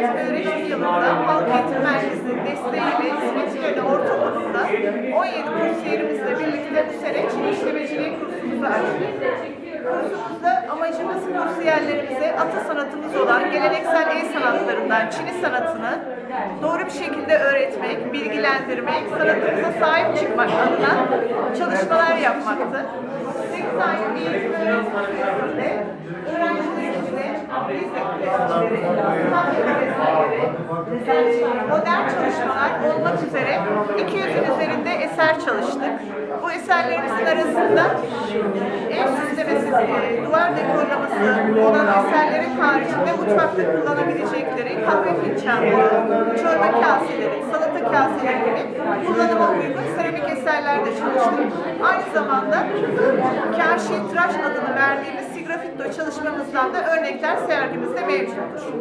eğitim öğretim yılında Halk Eğitim Merkezi desteğiyle İsmet İnönü Ortaokulu'nda 17 kursiyerimizle birlikte bu sene Çin işlemeciliği kursumuzu açtık. Kursumuzda amacımız kursiyerlerimize ata sanatımız olan geleneksel el sanatlarından Çin'i sanatını doğru bir şekilde öğretmek, bilgilendirmek, sanatımıza sahip çıkmak adına çalışmalar yapmaktı. 8 aylık bir eğitim öğretim öğrencilerimizle biz de modern çalışmalar olmak üzere 200'ün üzerinde eser çalıştık. Bu eserlerimizin arasında ev süslemesi, e, duvar dekorlaması olan eserlerin haricinde mutfakta kullanabilecekleri kahve fincanları, çorba kaseleri, salata kaseleri gibi kullanıma uygun seramik eserler de çalıştık. Aynı zamanda Kaşi Tıraş adını verdiğimiz sigrafitto çalışmamızdan da örnekler sergimizde mevcuttur.